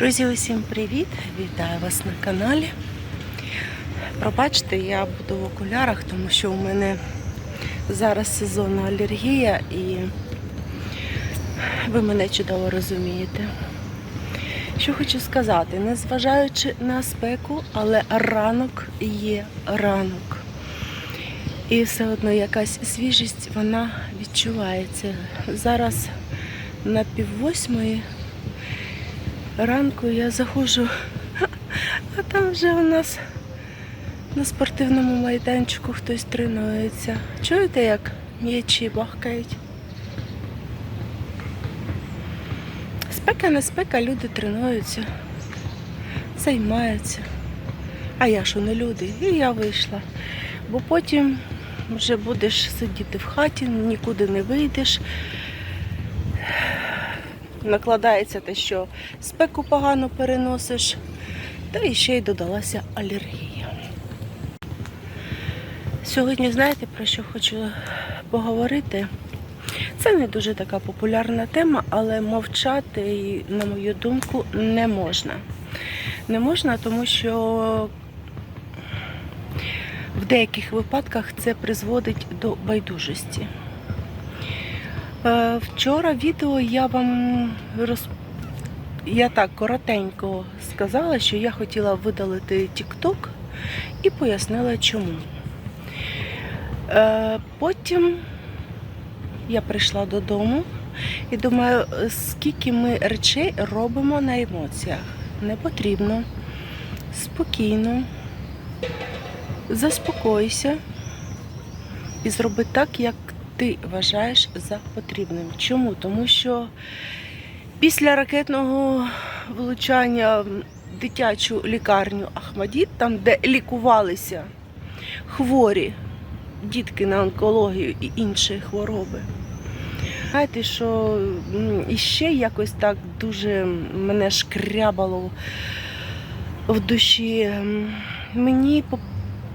Друзі, усім привіт! Вітаю вас на каналі. Пробачте, я буду в окулярах, тому що у мене зараз сезонна алергія і ви мене чудово розумієте. Що хочу сказати, незважаючи на спеку, але ранок є ранок. І все одно якась свіжість вона відчувається. Зараз на піввосьмої ранку я заходжу, а там вже у нас на спортивному майданчику хтось тренується. Чуєте, як м'ячі бахкають? Спека не спека, люди тренуються, займаються. А я що не люди? І я вийшла. Бо потім вже будеш сидіти в хаті, нікуди не вийдеш. Накладається те, що спеку погано переносиш, та і ще й додалася алергія. Сьогодні знаєте про що хочу поговорити? Це не дуже така популярна тема, але мовчати, на мою думку, не можна. Не можна, тому що в деяких випадках це призводить до байдужості. Е, Вчора відео я вам роз... я так коротенько сказала, що я хотіла видалити TikTok і пояснила чому. Е, Потім я прийшла додому і думаю, скільки ми речей робимо на емоціях. Не потрібно. Спокійно. Заспокойся і зроби так, як ти вважаєш за потрібним. Чому? Тому що після ракетного влучання в дитячу лікарню Ахмадіт, там, де лікувалися хворі дітки на онкологію і інші хвороби. Знаєте, що іще якось так дуже мене шкрябало в душі. Мені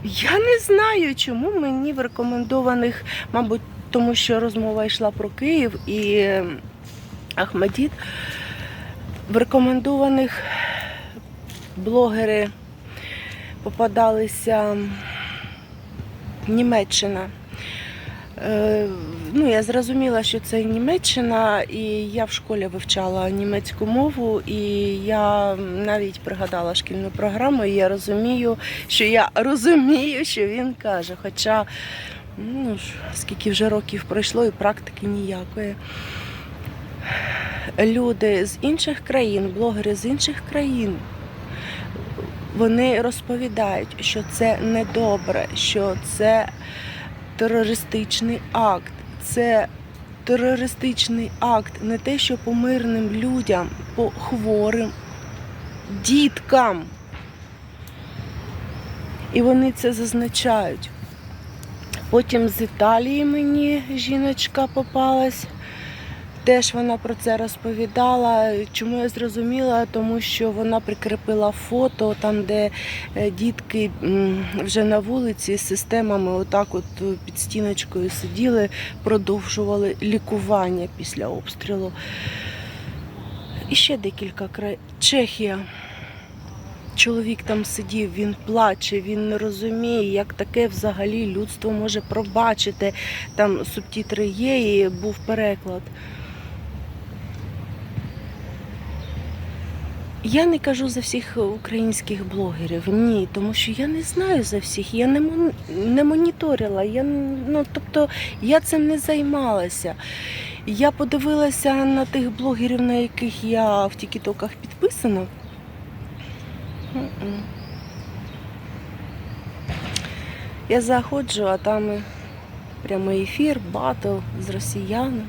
я не знаю, чому мені в рекомендованих, мабуть, тому що розмова йшла про Київ і Ахмадіт. В рекомендованих блогери попадалися Німеччина. Е, Ну, я зрозуміла, що це Німеччина, і я в школі вивчала німецьку мову, і я навіть пригадала шкільну програму, і я розумію, що я розумію, що він каже. Хоча ну, ж, скільки вже років пройшло і практики ніякої. Люди з інших країн, блогери з інших країн, вони розповідають, що це недобре, що це терористичний акт. Це терористичний акт не те, що по мирним людям, по хворим діткам. І вони це зазначають. Потім з Італії мені жіночка попалась. Теж вона про це розповідала. Чому я зрозуміла? Тому що вона прикріпила фото там, де е, дітки вже на вулиці з системами, отак, от під стіночкою сиділи, продовжували лікування після обстрілу. І ще декілька країн. Чехія. Чоловік там сидів, він плаче, він не розуміє, як таке взагалі людство може пробачити. Там субтітри є і був переклад. Я не кажу за всіх українських блогерів, ні, тому що я не знаю за всіх, я не, не моніторила, я, ну, тобто я цим не займалася. Я подивилася на тих блогерів, на яких я в тікітоках підписана. Я заходжу, а там прямий ефір, батл з росіянами.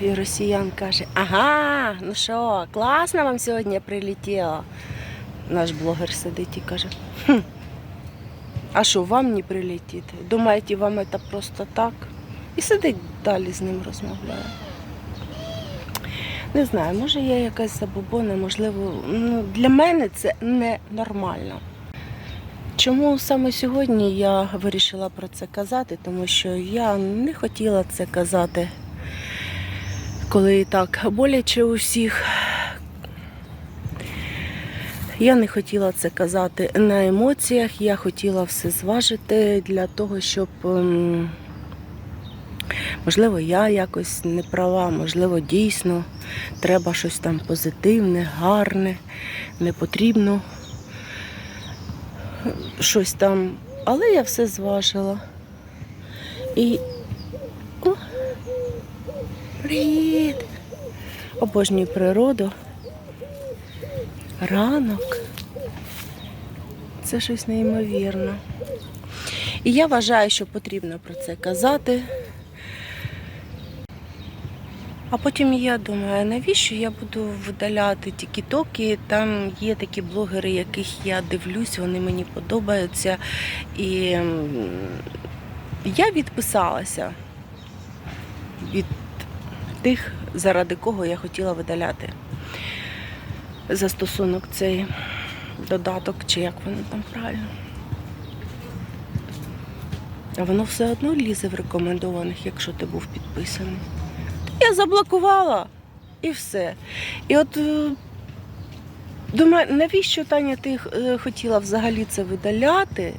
І росіян каже, ага, ну що, класно вам сьогодні прилетіло. Наш блогер сидить і каже, хм, а що, вам не прилетіти? Думаєте, вам це просто так? І сидить далі з ним розмовляє. Не знаю, може я якась забобона, можливо, ну, для мене це ненормально. Чому саме сьогодні я вирішила про це казати? Тому що я не хотіла це казати коли і так боляче у всіх. Я не хотіла це казати на емоціях, я хотіла все зважити для того, щоб, ем, можливо, я якось не права, можливо, дійсно треба щось там позитивне, гарне, не потрібно щось там. Але я все зважила. І. О, привіт! Обожнюю природу. Ранок. Це щось неймовірне. І я вважаю, що потрібно про це казати. А потім я думаю, навіщо я буду видаляти тікі-токи? Там є такі блогери, яких я дивлюсь, вони мені подобаються. І я відписалася від тих, заради кого я хотіла видаляти застосунок цей додаток, чи як воно там правильно. А воно все одно лізе в рекомендованих, якщо ти був підписаний. Я заблокувала і все. І от е, думаю, навіщо Таня ти е, хотіла взагалі це видаляти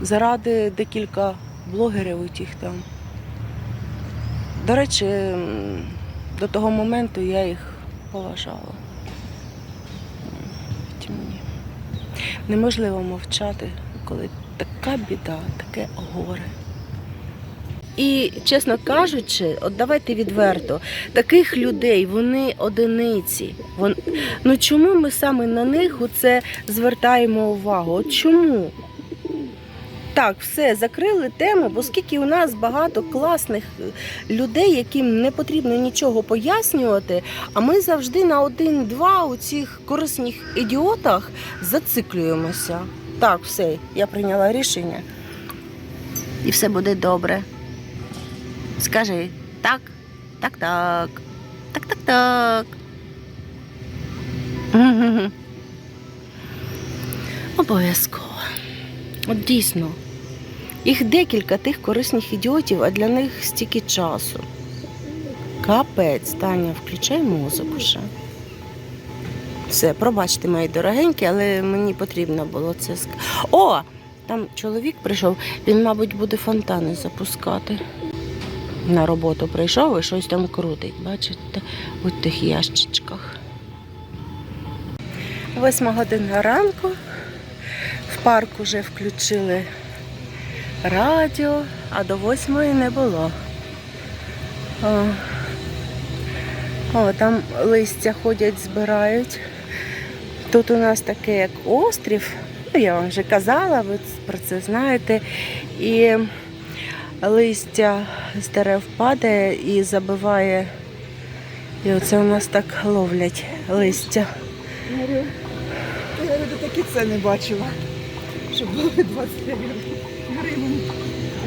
заради декілька блогерів у тих там. До речі, до того моменту я їх поважала. Неможливо мовчати, коли така біда, таке горе. І, чесно кажучи, от давайте відверто, таких людей вони одиниці. Вон... Ну чому ми саме на них оце звертаємо увагу? От чому? Так, все, закрили тему, бо скільки у нас багато класних е, людей, яким не потрібно нічого пояснювати, а ми завжди на один-два у цих корисних ідіотах зациклюємося. Так, все, я прийняла рішення. І все буде добре. Скажи так, так, так, так, так, так. Обов'язково. От дійсно. Їх декілька тих корисних ідіотів, а для них стільки часу. Капець, Таня, включай музику вже. Все, пробачте, мої дорогенькі, але мені потрібно було це. О! Там чоловік прийшов, він, мабуть, буде фонтани запускати. На роботу прийшов і щось там крутить, бачите, у тих ящичках. Восьма година ранку. В парк уже включили радіо, а до восьмої не було. О, О там листя ходять, збирають. Тут у нас таке як острів. Ну, я вам вже казала, ви про це знаєте. І листя з дерев падає і забиває. І оце у нас так ловлять листя. Я говорю, такі це не бачила. Щоб були 25 гривень.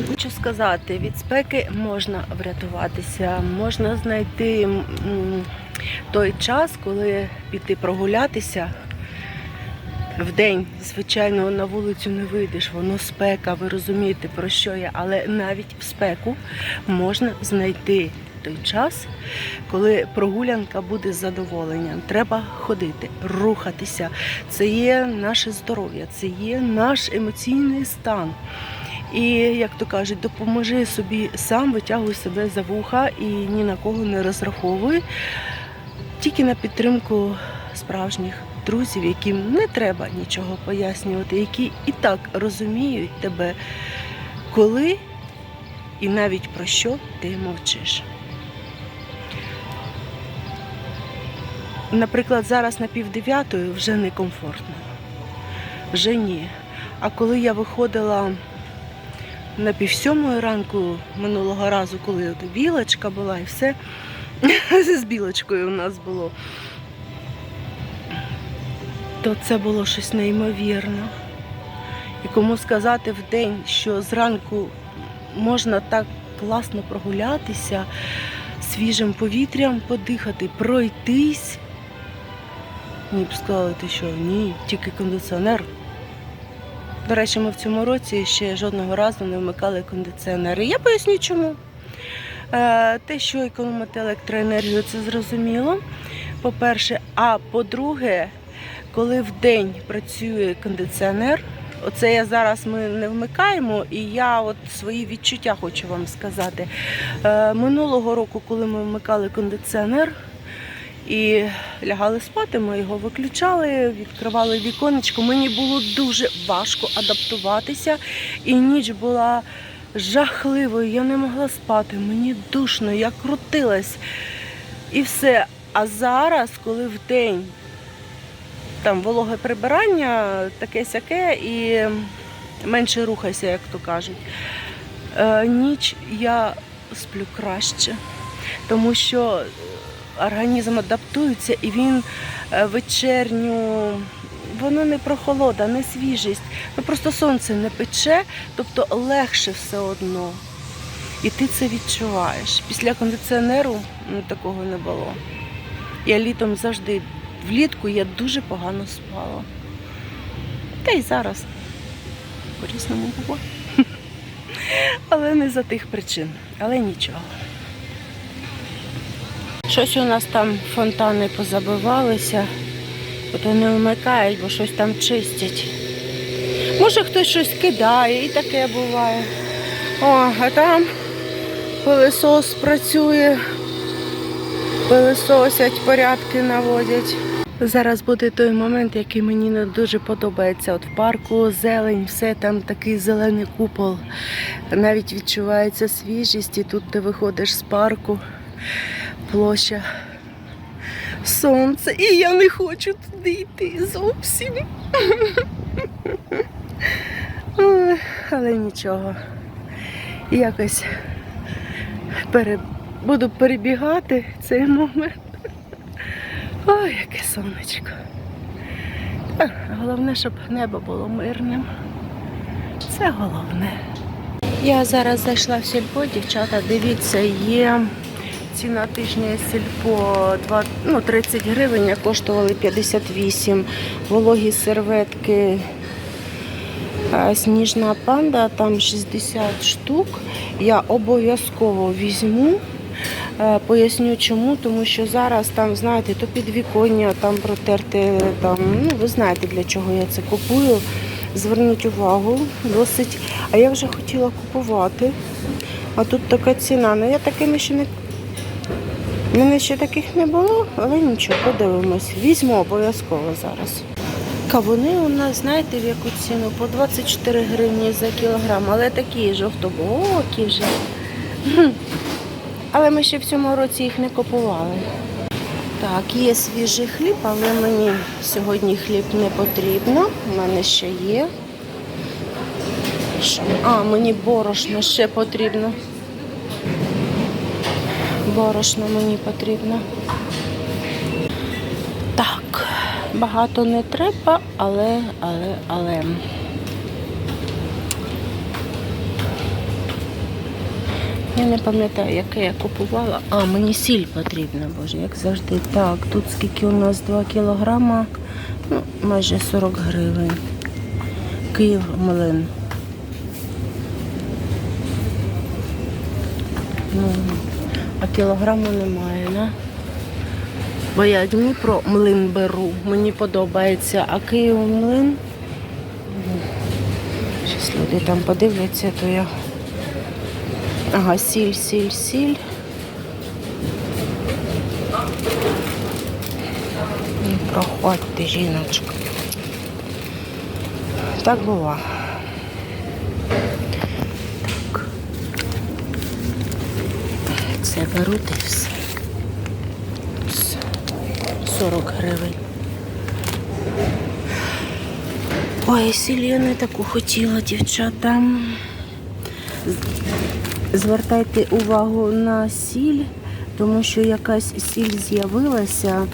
Хочу сказати, від спеки можна врятуватися, можна знайти той час, коли піти прогулятися. В день, звичайно, на вулицю не вийдеш, воно спека, ви розумієте, про що я, але навіть в спеку можна знайти той час, коли прогулянка буде з задоволенням. Треба ходити, рухатися. Це є наше здоров'я, це є наш емоційний стан. І, як то кажуть, допоможи собі сам, витягуй себе за вуха і ні на кого не розраховуй. Тільки на підтримку справжніх друзів, яким не треба нічого пояснювати, які і так розуміють тебе, коли і навіть про що ти мовчиш. Наприклад, зараз на півдев'ятої вже некомфортно. Вже ні. А коли я виходила на півсьомої ранку минулого разу, коли от білочка була і все, з білочкою у нас було, то це було щось неймовірне. І кому сказати в день, що зранку можна так класно прогулятися, свіжим повітрям подихати, пройтись. Мені б сказали, ти що, ні, тільки кондиціонер. До речі, ми в цьому році ще жодного разу не вмикали кондиціонери. Я поясню чому. Е, Те, що економити електроенергію, це зрозуміло. По-перше, а по-друге, коли в день працює кондиціонер. Оце я зараз ми не вмикаємо, і я от свої відчуття хочу вам сказати. Е, минулого року, коли ми вмикали кондиціонер і лягали спати, ми його виключали, відкривали віконечко. Мені було дуже важко адаптуватися, і ніч була жахливою. Я не могла спати, мені душно, я крутилась і все. А зараз, коли в день там вологе прибирання, таке сяке і менше рухайся, як то кажуть. Е, ніч я сплю краще, тому що організм адаптується і він е, вечерню, воно не прохолода, не свіжість. Ну просто сонце не пече, тобто легше все одно. І ти це відчуваєш. Після кондиціонеру ну, такого не було. Я літом завжди влітку я дуже погано спала. Та й зараз по-різному було. Але не за тих причин. Але нічого. Щось у нас там фонтани позабивалися, то не вмикають, бо щось там чистять. Може хтось щось кидає і таке буває. О, а там пилисос працює, пилисосять, порядки наводять. Зараз буде той момент, який мені не дуже подобається. От в парку зелень, все там такий зелений купол. Навіть відчувається свіжість, і тут ти виходиш з парку, площа. Сонце, і я не хочу туди йти зовсім. Але нічого. Якось пере... буду перебігати цей момент. Ой, яке сонечко. А, Головне, щоб небо було мирним. Це головне. Я зараз зайшла в сільпо, дівчата, дивіться, є ціна тижня сільпо 2, ну, 30 гривень, а коштували 58. Вологі серветки а, сніжна панда, там 60 штук. Я обов'язково візьму. Е, Поясню чому, тому що зараз там, знаєте, то підвіконня, там протерти, там, ну ви знаєте для чого я це купую. Зверніть увагу, досить. А я вже хотіла купувати. А тут така ціна. Ну я такими ще не. У мене ще таких не було, але нічого, подивимось. Візьму обов'язково зараз. Кавуни у нас, знаєте, в яку ціну? По 24 гривні за кілограм, але такі жовтобокі вже. Але ми ще в цьому році їх не купували. Так, є свіжий хліб, але мені сьогодні хліб не потрібно. У мене ще є. А, мені борошно ще потрібно. Борошно мені потрібно. Так, багато не треба, але, але, але. Я не пам'ятаю, яке я купувала. А, мені сіль потрібна, боже, як завжди. Так, тут скільки у нас 2 кілограма, ну, майже 40 гривень. Київ млин. Ну, а кілограму немає, да? Бо я Дніпро млин беру, мені подобається, а Київ млин. Щас люди там подивляться, то я. Ага, сіль, сіль, сіль. Ну, Проходьте, жіночка. Так бува. Так. Це беру та все. Все. 40 гривень. Ой, сіль я не таку хотіла, дівчата. Звертайте увагу на сіль, тому що якась сіль з'явилася.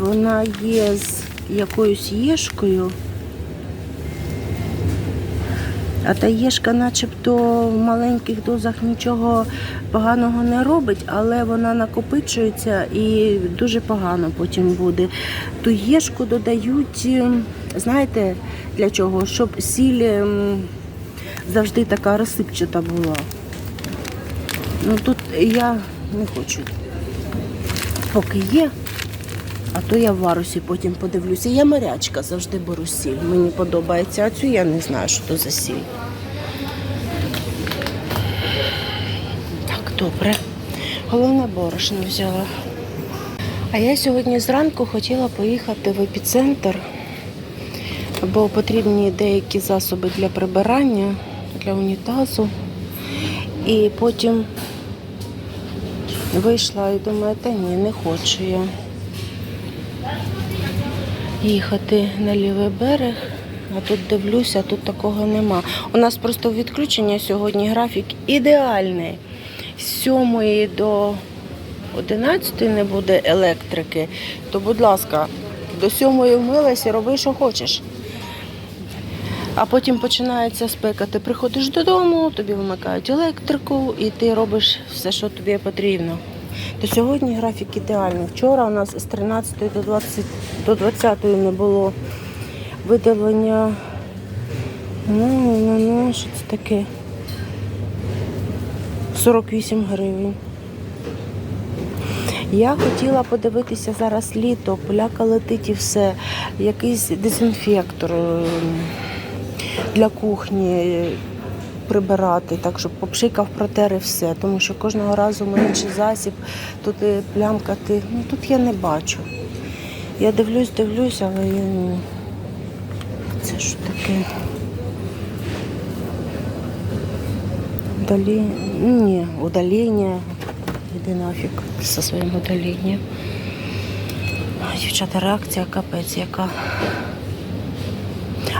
Вона є з якоюсь єшкою. А та єшка начебто в маленьких дозах нічого поганого не робить, але вона накопичується і дуже погано потім буде. Ту єшку додають, ем, знаєте, для чого? Щоб сіль ем, завжди така розсипчата була. Ну тут я не хочу. Поки є, А то я в варусі потім подивлюся. Я морячка завжди беру сіль. Мені подобається, а цю я не знаю, що то за сіль. Так, добре. Головне борошно взяла. А я сьогодні зранку хотіла поїхати в епіцентр, бо потрібні деякі засоби для прибирання, для унітазу. І потім вийшла і думаю, та ні, не хочу я їхати на лівий берег. А тут дивлюся, тут такого нема. У нас просто відключення сьогодні графік ідеальний. З 7 до 11 не буде електрики, то, будь ласка, до 7 вмилася, роби, що хочеш. А потім починається спека. Ти приходиш додому, тобі вимикають електрику, і ти робиш все, що тобі потрібно. То сьогодні графік ідеальний. Вчора у нас з 13 до 20 до 20 не було видалення. Ну, ну, ну, що це таке? 48 гривень. Я хотіла подивитися зараз літо, поляка летить і все. Якийсь дезінфектор е, для кухні е, прибирати, так щоб попшикав протери все. Тому що кожного разу менший засіб, тут і плямкати. Ну тут я не бачу. Я дивлюсь, дивлюсь, але я ну, це що таке? Удалі... Ні, удалення. Іди нафіг зі своїм удалінням. Дівчата, реакція капець яка.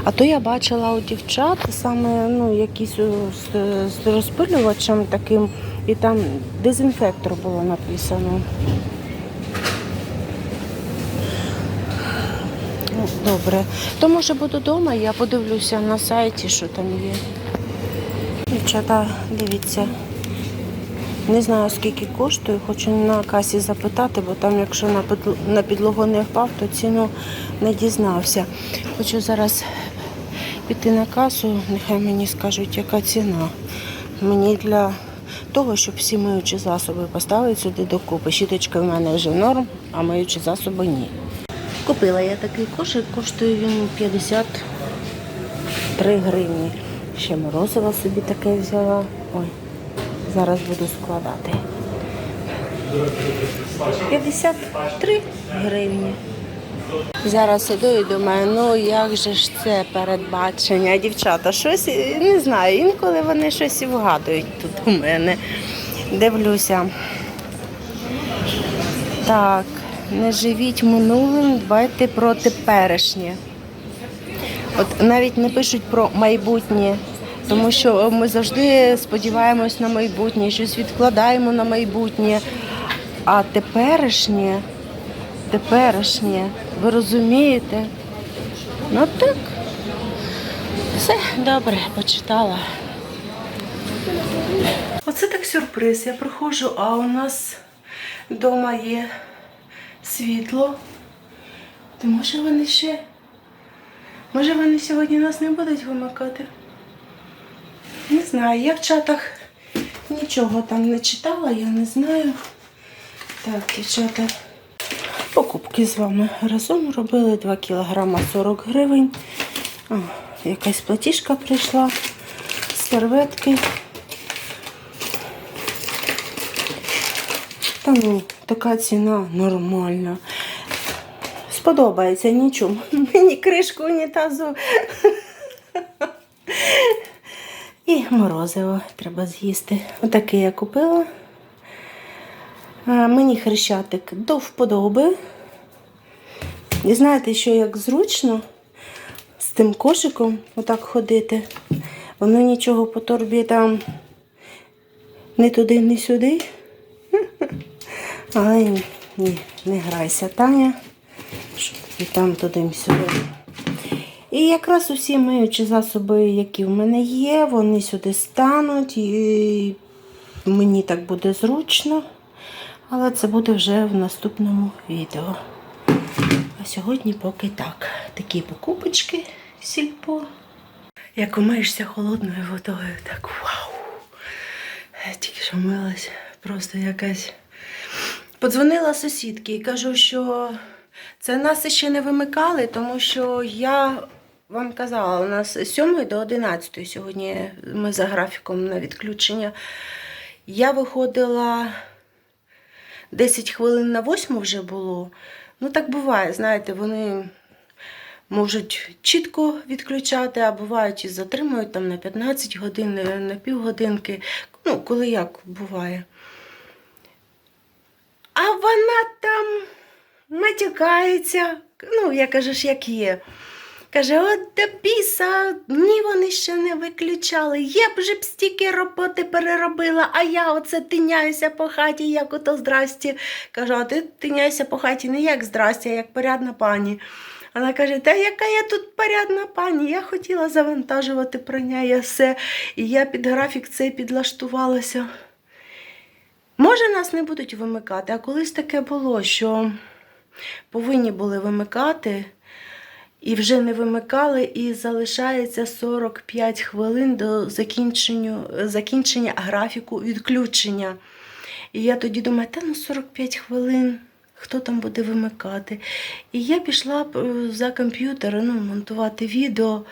А то я бачила у дівчат саме ну, якісь з, з розпилювачем таким, і там дезінфектор було написано. Ну, Добре. То може буду вдома, я подивлюся на сайті, що там є. Дівчата, дивіться. Не знаю скільки коштує, хочу на касі запитати, бо там, якщо на підлогу не впав, то ціну не дізнався. Хочу зараз піти на касу, нехай мені скажуть, яка ціна. Мені для того, щоб всі миючі засоби поставити сюди докупи. Щіточка в мене вже норм, а миючі засоби ні. Купила я такий кошик, коштує він 53 гривні. Ще морозиво собі таке взяла. Ой, зараз буду складати. 53 гривні. Зараз іду і думаю, ну як же ж це передбачення? Дівчата, щось не знаю, інколи вони щось вгадують тут у мене. Дивлюся. Так, не живіть минулим, дбайте про теперішнє. От навіть не пишуть про майбутнє, тому що ми завжди сподіваємось на майбутнє, щось відкладаємо на майбутнє. А теперішнє, теперішнє, ви розумієте? Ну так. Все, добре, почитала. Оце так сюрприз. Я приходжу, а у нас вдома є світло. То може вони ще. Може вони сьогодні нас не будуть вимикати? Не знаю. Я в чатах нічого там не читала, я не знаю. Так, дівчата. Покупки з вами разом робили 2 кілограма 40 гривень. О, якась платіжка прийшла. Серветки. Та ну, така ціна нормальна. Сподобається нічому. Мені кришку унітазу. І морозиво треба з'їсти. Отаке я купила. А, Мені хрещатик до вподоби. І знаєте, що як зручно з тим кошиком отак ходити. Воно нічого по торбі там не туди, не сюди. Але ні, не грайся, Таня. І там туди сюди. І якраз усі миючі засоби, які в мене є, вони сюди стануть, і мені так буде зручно. Але це буде вже в наступному відео. А сьогодні поки так. Такі покупочки сільпо. Як умиєшся холодною водою, так вау. Тільки що милась, просто якась. Подзвонила сусідки і кажу, що Це нас ще не вимикали, тому що я вам казала, у нас з 7 до 11 сьогодні ми за графіком на відключення. Я виходила 10 хвилин на 8 вже було. Ну, так буває, знаєте, вони можуть чітко відключати, а бувають і затримують там на 15 годин, на півгодинки. Ну, коли як буває. А вона там матюкається. Ну, я кажу ж, як є. Каже, от до біса, ні, вони ще не виключали. Я б вже б стільки роботи переробила, а я оце тиняюся по хаті, як ото здрасті. Кажу, а ти тиняйся по хаті не як здрасті, а як порядна пані. Вона каже, та яка я тут порядна пані? Я хотіла завантажувати прання, все. І я під графік цей підлаштувалася. Може, нас не будуть вимикати, а колись таке було, що повинні були вимикати, і вже не вимикали, і залишається 45 хвилин до закінчення, графіку відключення. І я тоді думаю, та ну 45 хвилин, хто там буде вимикати? І я пішла е, за комп'ютер ну, монтувати відео,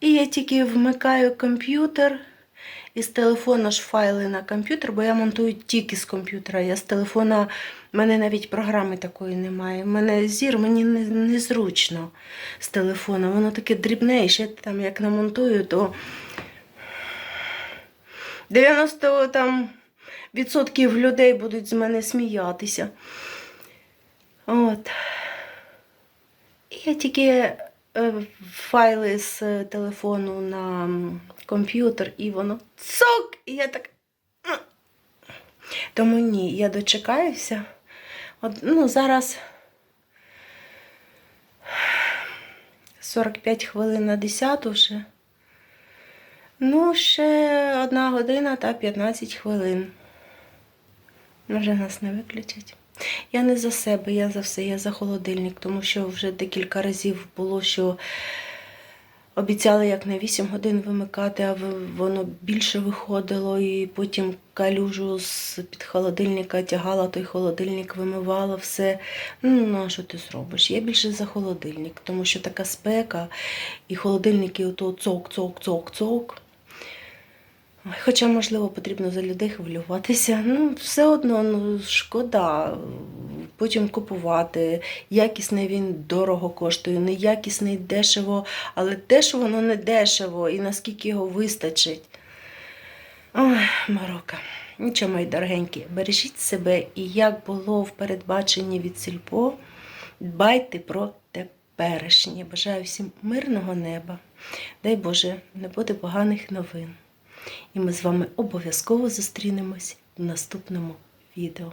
і я тільки вмикаю комп'ютер. І з телефона ж файли на комп'ютер, бо я монтую тільки з комп'ютера. Я з телефона, в мене навіть програми такої немає. У мене зір, мені не- незручно з телефона. Воно таке дрібне, і ще там як намонтую, то 90 там, відсотків людей будуть з мене сміятися. От. Я тільки е, файли з телефону на комп'ютер, і воно цок! І я так. Тому ні, я дочекаюся. Ну, зараз 45 хвилин на 10 вже. Ну, ще одна година та 15 хвилин. Може, нас не виключать. Я не за себе, я за все, я за холодильник, тому що вже декілька разів було, що обіцяли як на 8 годин вимикати, а воно більше виходило, і потім калюжу з під холодильника тягала, той холодильник вимивала все. Ну, ну а що ти зробиш? Я більше за холодильник, тому що така спека, і холодильники ото цок, цок, цок, цок. Хоча, можливо, потрібно за людей хвилюватися. Ну, все одно, ну, шкода. Потім купувати. Якісний він дорого коштує, неякісний дешево, але теж воно не дешево, і наскільки його вистачить. Ой, Марока. Нічого, мої дорогенькі, бережіть себе і як було в передбаченні від сільпо, дбайте про теперішнє. Бажаю всім мирного неба. Дай Боже, не буде поганих новин. І ми з вами обов'язково зустрінемось в наступному відео.